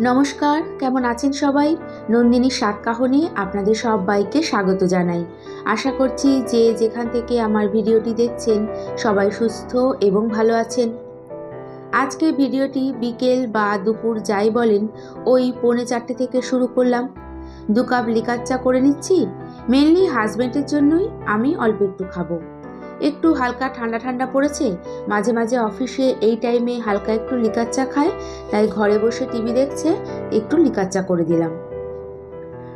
নমস্কার, কেমন আছেন সবাই? নন্দিনী সাতকাহনে আপনাদের সবাইকে স্বাগত জানাই। আশা করছি যে যেখান থেকে আমার ভিডিওটি দেখছেন, সবাই সুস্থ এবং ভালো আছেন। আজকে ভিডিওটি বিকেল বা দুপুর যাই বলেন, ওই পৌনে চারটে থেকে শুরু করলাম। দু কাপ লিকার চা করে নিচ্ছি। মেনলি হাজব্যান্ডের জন্যই আমি অল্প একটু খাব। একটু হালকা ঠান্ডা ঠান্ডা পড়েছে, মাঝে মাঝে অফিসে এই টাইমে হালকা একটু লিকার চা খায়, তাই ঘরে বসে টিভি দেখছে, একটু লিকার চা করে দিলাম।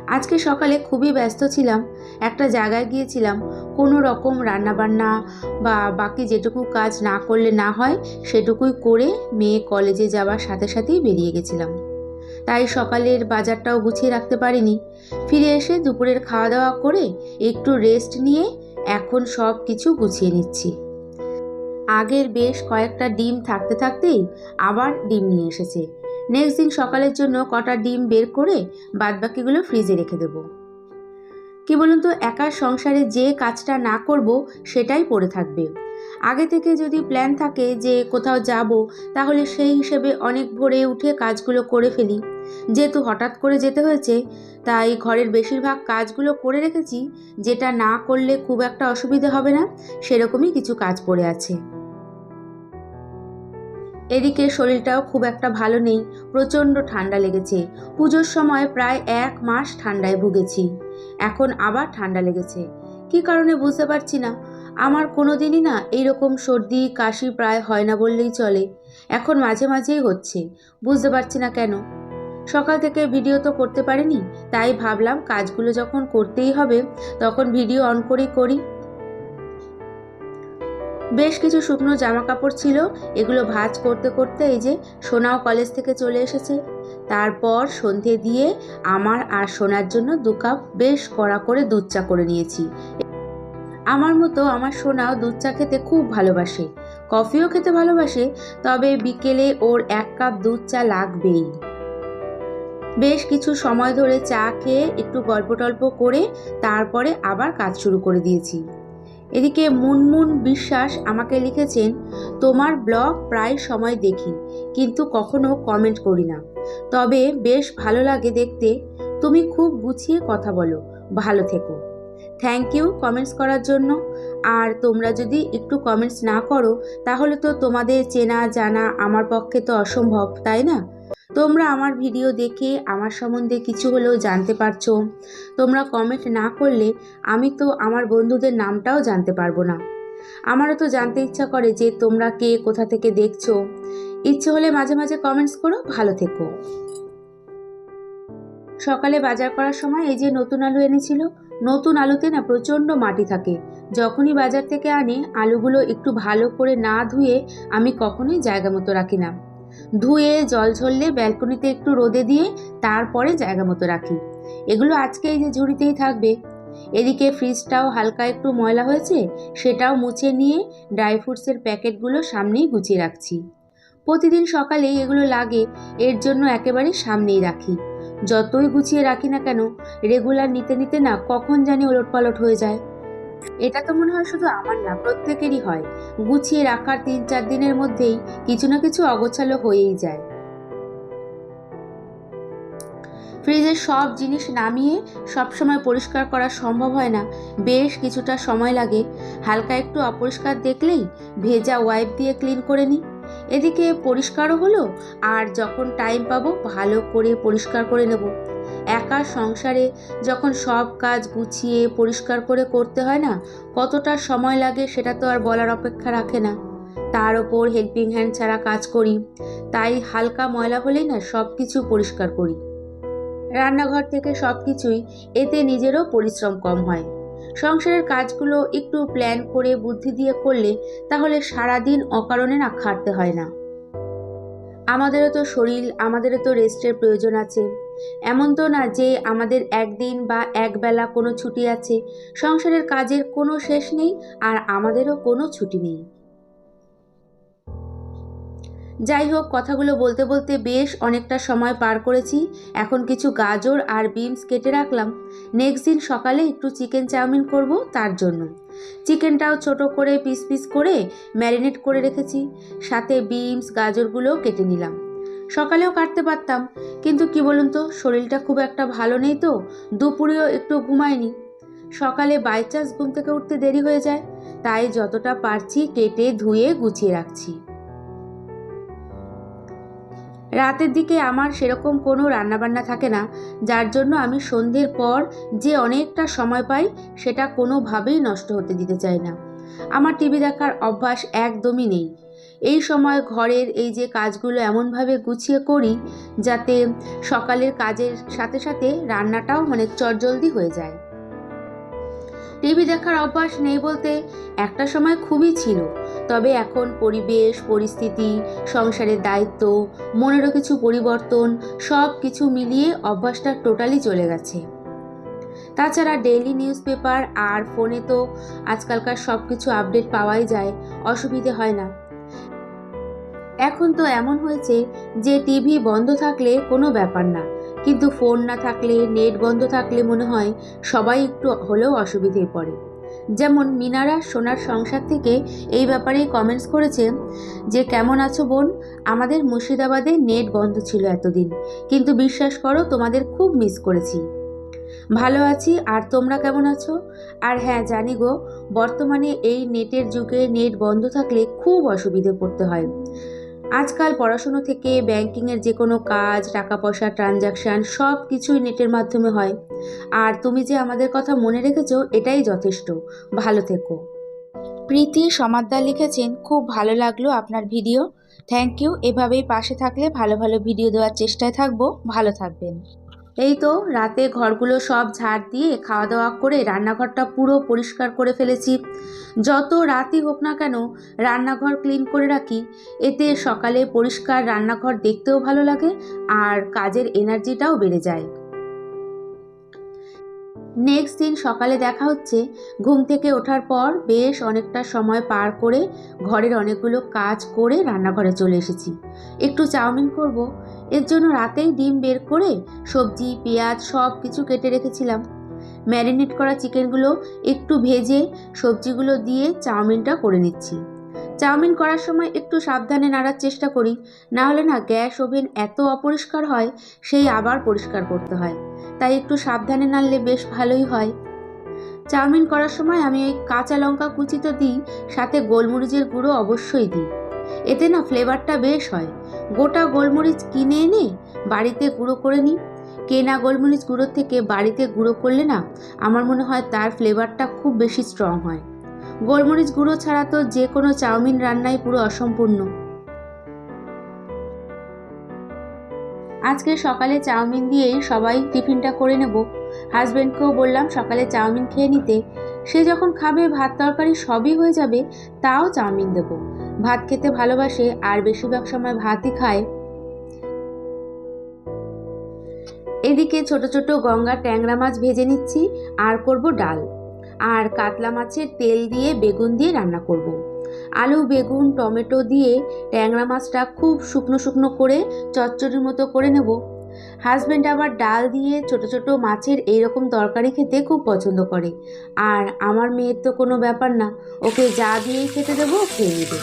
আজকে সকালে খুবই ব্যস্ত ছিলাম, একটা জায়গায় গিয়েছিলাম, কোনো রকম রান্নাবান্না বা বাকি যেটুকু কাজ না করলে না হয়, সেটুকুই করে মেয়ে কলেজে যাওয়ার সাথে সাথেই বেরিয়ে গেছিলাম। তাই সকালের বাজারটাও গুছিয়ে রাখতে পারিনি। ফিরে এসে দুপুরের খাওয়া দাওয়া করে একটু রেস্ট নিয়ে এখন সব কিছু গুছিয়ে নিচ্ছি। আগের বেশ কয়েকটা ডিম থাকতে থাকতেই আবার ডিম নিয়ে এসেছে। নেক্সট দিন সকালের জন্য কটা ডিম বের করে বাদবাকিগুলো ফ্রিজে রেখে দেব। কি বলুন তো একার সংসারে যে কাজটা না করব সেটাই পড়ে থাকবে। আগে থেকে যদি প্ল্যান থাকে যে কোথাও যাব, তাহলে সেই হিসেবে অনেক ভোরে উঠে কাজগুলো করে ফেলি। যেহেতু হঠাৎ করে যেতে হয়েছে, তাই ঘরের বেশিরভাগ কাজগুলো করে রেখেছি, যেটা না করলে খুব একটা অসুবিধে হবে না, সেরকমই কিছু কাজ পড়ে আছে। এদিকে শরীরটাও খুব একটা ভালো নেই, প্রচণ্ড ঠান্ডা লেগেছে। পুজোর সময় প্রায় এক মাস ঠান্ডায় ভুগেছি। এখন আবার ঠান্ডা লেগেছে। কি কারণে বুঝতে পারছি না। আমার কোনো দিনই না এইরকম সর্দি, কাশি প্রায় হয় না বললেই চলে। এখন মাঝে মাঝেই হচ্ছে। বুঝতে পারছি না কেন। সকাল থেকে ভিডিও তো করতে পারিনি, তাই ভাবলাম কাজগুলো যখন করতেই হবে, তখন ভিডিও অন করেই করি। বেশ কিছু শুকনো জামা কাপড় ছিল, এগুলো ভাঁজ করতে করতে এই যে সোনাও কলেজ থেকে চলে এসেছে। তারপর সন্ধে দিয়ে আমার আর সোনার জন্য দু কাপ বেশ কড়া করে দুধ চা করে নিয়েছি। আমার মতো আমার সোনাও দুধ চা খেতে খুব ভালোবাসে। কফিও খেতে ভালোবাসে, তবে বিকেলে ওর এক কাপ দুধ চা লাগবেই। বেশ কিছু সময় ধরে চা খেয়ে একটু গল্প টল্প করে তারপরে আবার কাজ শুরু করে দিয়েছি। এদিকে মুনমুন বিশ্বাস আমাকে লিখেছেন, তোমার ব্লগ প্রায় সময় দেখি, কিন্তু কখনো কমেন্ট করি না। তবে বেশ ভালো লাগে দেখতে। তুমি খুব গুছিয়ে কথা বলো। ভালো থেকো। থ্যাংক ইউ কমেন্টস করার জন্য। আর তোমরা যদি একটু কমেন্টস না করো, তাহলে তো তোমাদের চেনা জানা আমার পক্ষে তো অসম্ভব, তাই না? তোমরা আমার ভিডিও দেখে আমার সম্বন্ধে কিছু হলেও জানতে পারছ। তোমরা কমেন্ট না করলে আমি তো আমার বন্ধুদের নামটাও জানতে পারব না। আমারও তো জানতে ইচ্ছা করে যে তোমরা কে, কোথা থেকে দেখছ। ইচ্ছে হলে মাঝে মাঝে কমেন্টস করো, ভালো থেকো। সকালে বাজার করার সময় এই যে নতুন আলু এনেছিল, নতুন আলুতে না প্রচণ্ড মাটি থাকে। যখনই বাজার থেকে আনে, আলুগুলো একটু ভালো করে না ধুয়ে আমি কখনোই জায়গা মতো রাখি না। ধুয়ে জল ঝরলে ব্যালকনিতে একটু রোদে দিয়ে তারপরে জায়গা মতো রাখি। এগুলো আজকে এই যে ঝুড়িতেই থাকবে। এদিকে ফ্রিজটাও হালকা একটু ময়লা হয়েছে, সেটাও মুছে নিয়ে ড্রাই ফ্রুটসের প্যাকেটগুলো সামনেই গুছিয়ে রাখছি। প্রতিদিন সকালেই এগুলো লাগে, এর জন্য একেবারে সামনেই রাখি। যতই গুছিয়ে রাখি না কেন, রেগুলার নিতে নিতে না কখন জানি ওলটপালট হয়ে যায়। এটা তো মনে হয় শুধু আমার না, প্রত্যেকেরই হয়। গুছিয়ে রাখার তিন চার দিনের মধ্যেই কিছু না কিছু অগোছালো হয়েই যায়। ফ্রিজের সব জিনিস নামিয়ে সবসময় পরিষ্কার করা সম্ভব হয় না। বেশ কিছুটা সময় লাগে। হালকা একটু অপরিষ্কার দেখলেই ভেজা ওয়াইপ দিয়ে ক্লিন করে নিই। এদিকে পরিষ্কারও হলো, আর যখন টাইম পাবো ভালো করে পরিষ্কার করে নেব। একা সংসারে যখন সব কাজ গুছিয়ে পরিষ্কার করে করতে হয় না, কতটা সময় লাগে সেটা তো আর বলার অপেক্ষা রাখে না। তার ওপর হেল্পিং হ্যান্ড ছাড়া কাজ করি, তাই হালকা ময়লা হলেই না সব কিছু পরিষ্কার করি। রান্নাঘর থেকে সব কিছুই এতে নিজেরও পরিশ্রম কম হয়। সংসারের কাজগুলো একটু প্ল্যান করে বুদ্ধি দিয়ে করলে তাহলে সারাদিন অকারণে না খাটতে হয় না। আমাদেরও তো শরীর, আমাদেরও তো রেস্টের প্রয়োজন আছে। এমন তো না যে আমাদের একদিন বা একবেলা কোনো ছুটি আছে। সংসারের কাজের কোনো শেষ নেই আর আমাদেরও কোনো ছুটি নেই। যাই হোক, কথাগুলো বলতে বলতে বেশ অনেকটা সময় পার করেছি। এখন কিছু গাজর আর বিনস কেটে রাখলাম। নেক্সট দিন সকালে একটু চিকেন চাউমিন করব তার জন্য। চিকেনটাও ছোট করে পিস পিস করে ম্যারিনেট করে রেখেছি। সাথে বিনস, গাজরগুলোও কেটে নিলাম। সকালেও কাটতে পারতাম। কিন্তু কি বলুন তো, শরীরটা খুব একটা ভালো নেই তো, দুপুরেও একটু ঘুমায়নি সকালে বাই চান্স ঘুম থেকে উঠতে দেরি হয়ে যায়, তাই যতটা পারছি কেটে ধুয়ে গুছিয়ে রাখছি। রাতের দিকে আমার সেরকম কোনো রান্নাবান্না থাকে না, যার জন্য আমি সন্ধ্যের পর যে অনেকটা সময় পাই, সেটা কোনোভাবেই নষ্ট হতে দিতে চাই না। আমার টিভি দেখার অভ্যাস একদমই নেই। এই সময় ঘরের এই যে কাজগুলো এমনভাবে গুছিয়ে করি যাতে সকালের কাজের সাথে সাথে রান্নাটাও মানে চটজলদি হয়ে যায়। টিভি দেখার অভ্যাস নেই বলতে একটা সময় খুবই ছিল, তবে এখন পরিবেশ, পরিস্থিতি, সংসারের দায়িত্ব, মনেরও কিছু পরিবর্তন সব কিছু মিলিয়ে অভ্যাসটা টোটালি চলে গেছে। তাছাড়া ডেইলি নিউজ পেপার আর ফোনে তো আজকালকার সব কিছু আপডেট পাওয়াই যায়, অসুবিধে হয় না। এখন তো এমন হয়েছে যে টিভি বন্ধ থাকলে কোনো ব্যাপার না। কিন্তু ফোন না থাকলে, নেট বন্ধ থাকলে মনে হয় সবাই একটু হলেও অসুবিধে পড়ে। যেমন মিনারা সোনার সংসার থেকে এই ব্যাপারে কমেন্টস করেছে যে, কেমন আছো বোন? আমাদের মুর্শিদাবাদে নেট বন্ধ ছিল এতদিন, কিন্তু বিশ্বাস করো তোমাদের খুব মিস করেছি। ভালো আছি, আর তোমরা কেমন আছো? আর হ্যাঁ জানি গো, বর্তমানে এই নেটের যুগে নেট বন্ধ থাকলে খুব অসুবিধে পড়তে হয়। আজকাল পড়াশুনো থেকে ব্যাংকিংয়ের যে কোনো কাজ টাকা পয়সা ট্রানজাকশান সব কিছুই নেটের মাধ্যমে হয়। আর তুমি যে আমাদের কথা মনে রেখেছো, এটাই যথেষ্ট। ভালো থেকো। প্রীতি সমাদ্দার লিখেছেন, খুব ভালো লাগল আপনার ভিডিও। Thank you. এভাবেই পাশে থাকলে ভালো ভালো ভিডিও দেওয়ার চেষ্টায় থাকব। ভালো থাকবেন। এই তো রাতে ঘরগুলো সব ঝাড় দিয়ে খাওয়া দাওয়া করে রান্নাঘরটা পুরো পরিষ্কার করে ফেলেছি। যত রাতই হোক না কেন রান্নাঘর ক্লিন করে রাখি। এতে সকালে পরিষ্কার রান্নাঘর দেখতেও ভালো লাগে আর কাজের এনার্জিটাও বেড়ে যায়। নেক্সট দিন সকালে দেখা হচ্ছে, ঘুম থেকে ওঠার পর বেশ অনেকটা সময় পার করে ঘরের অনেকগুলো কাজ করে রান্নাঘরে চলে এসেছি। একটু চাউমিন করব। এর জন্য রাতেই ডিম বের করে সবজি, পেঁয়াজ সব কিছু কেটে রেখেছিলাম। ম্যারিনেট করা চিকেনগুলো একটু ভেজে সবজিগুলো দিয়ে চাউমিনটা করে নিচ্ছি। চাউমিন করার সময় একটু সাবধানে নাড়ার চেষ্টা করি। না হলে না গ্যাস ওভেন এত অপরিষ্কার হয়, সেই আবার পরিষ্কার করতে হয়। তাই একটু সাবধানে নাড়লে বেশ ভালোই হয়। চাউমিন করার সময় আমি ওই কাঁচা লঙ্কা কুচি তো দিই, সাথে গোলমরিচের গুঁড়ো অবশ্যই দিই। এতে না ফ্লেভারটা বেশ হয়। গোটা গোলমরিচ কিনে এনে বাড়িতে গুঁড়ো করে নিই। কেনা গোলমরিচ গুঁড়োর থেকে বাড়িতে গুঁড়ো করলে না আমার মনে হয় তার ফ্লেভারটা খুব বেশি স্ট্রং হয়। গোলমরিচ গুঁড়ো ছাড়া তো যে কোনো চাউমিন রান্নাই পুরো অসম্পূর্ণ। আজকে সকালে চাউমিন দিয়েই সবাই টিফিনটা করে নেব। হাজব্যান্ডকেও বললাম সকালে চাউমিন খেয়ে নিতে। সে যখন খাবে, ভাত তরকারি সবই হয়ে যাবে, তাও চাউমিন দেব। ভাত খেতে ভালোবাসে, আর বেশিরভাগ সময় ভাতই খায়। এদিকে ছোট ছোট গঙ্গার ট্যাংরা মাছ ভেজে নিচ্ছি, আর করব ডাল। আর কাতলা মাছের তেল দিয়ে বেগুন দিয়ে রান্না করব। আলু, বেগুন, টমেটো দিয়ে ট্যাংরা মাছটা খুব শুকনো শুকনো করে চচ্চড়ির মতো করে নেব। হাজব্যান্ড আবার ডাল দিয়ে ছোট ছোট মাছের এইরকম তরকারি খেতে খুব পছন্দ করে। আর আমার মেয়ের তো কোনো ব্যাপার না, ওকে যা দিয়েই খেতে দেবো, খেয়ে নেবে।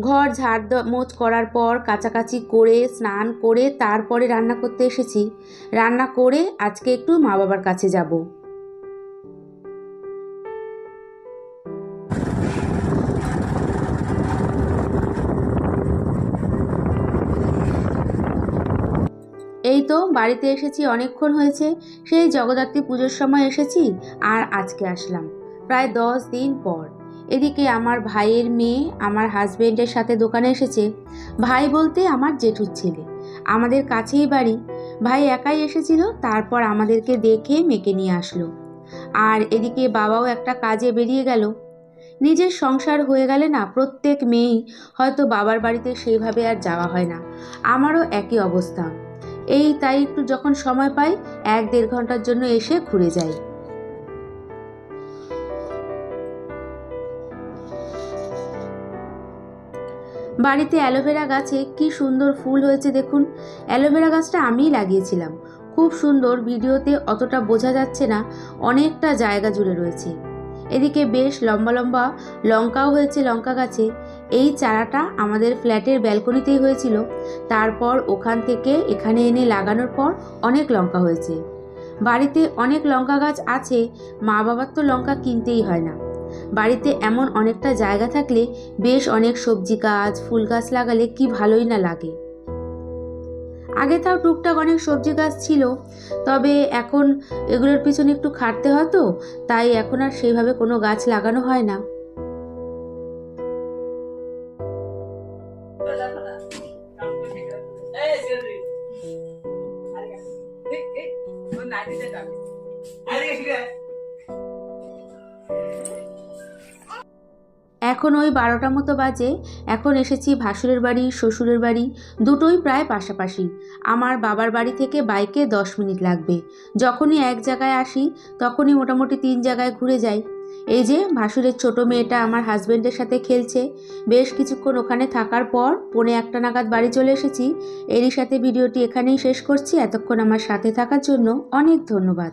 ঘর ঝাড় মোচ করার পর কাচাকাচি করে, স্নান করে তারপরে রান্না করতে এসেছি। রান্না করে আজকে একটু মা বাবার কাছে যাব। এই তো বাড়িতে এসেছি, অনেকক্ষণ হয়েছে। সেই জগদ্ধাত্রী পুজোর সময় এসেছি আর আজকে আসলাম। প্রায় দশ দিন পর। এদিকে আমার ভাইয়ের মেয়ে আমার হাজবেন্ডের সাথে দোকানে এসেছে। ভাই বলতে আমার জেঠুর ছেলে। আমাদের কাছেই বাড়ি। ভাই একাই এসেছিল, তারপর আমাদেরকে দেখে মেয়েকে নিয়ে আসলো। আর এদিকে বাবাও একটা কাজে বেরিয়ে গেল। নিজের সংসার হয়ে গেলে না প্রত্যেক মেয়েই হয়তো বাবার বাড়িতে সেইভাবে আর যাওয়া হয় না। আমারও একই অবস্থা। এই তাই একটু যখন সময় পাই, এক দেড় ঘণ্টার জন্য এসে ঘুরে যাই। বাড়িতে অ্যালোভেরা গাছে কি সুন্দর ফুল হয়েছে দেখুন। অ্যালোভেরা গাছটা আমিই লাগিয়েছিলাম। খুব সুন্দর, ভিডিওতে অতটা বোঝা যাচ্ছে না, অনেকটা জায়গা জুড়ে রয়েছে। এদিকে বেশ লম্বা লম্বা লঙ্কাও হয়েছে লঙ্কা গাছে। এই চারাটা আমাদের ফ্ল্যাটের ব্যালকনিতেই হয়েছিল। তারপর ওখান থেকে এখানে এনে লাগানোর পর অনেক লঙ্কা হয়েছে। বাড়িতে অনেক লঙ্কা গাছ আছে মা বাবার তো লঙ্কা কিনতেই হয় না। বাড়িতে এমন অনেকটা জায়গা থাকলে বেশ অনেক সবজি গাছ ফুল গাছ লাগালে কি ভালোই না লাগে আগে তাও টুকটাক অনেক সবজি গাছ ছিল তবে এখন এগুলোর পিছনে একটু খাটতে হতো তাই এখন আর সেইভাবে কোনো গাছ লাগানো হয় না এখন ওই বারোটা মতো বাজে, এখন এসেছি ভাসুরের বাড়ি, শ্বশুরের বাড়ি, দুটোই প্রায় পাশাপাশি। আমার বাবার বাড়ি থেকে বাইকে দশ মিনিট লাগবে। যখনই এক জায়গায় আসি, তখনই মোটামুটি তিন জায়গায় ঘুরে যাই। এই যে ভাসুরের ছোট মেয়েটা আমার হাজব্যান্ডের সাথে খেলছে। বেশ কিছুক্ষণ ওখানে থাকার পর পৌনে একটা নাগাদ বাড়ি চলে এসেছি। এরই সাথে ভিডিওটি এখানেই শেষ করছি। এতক্ষণ আমার সাথে থাকার জন্য অনেক ধন্যবাদ।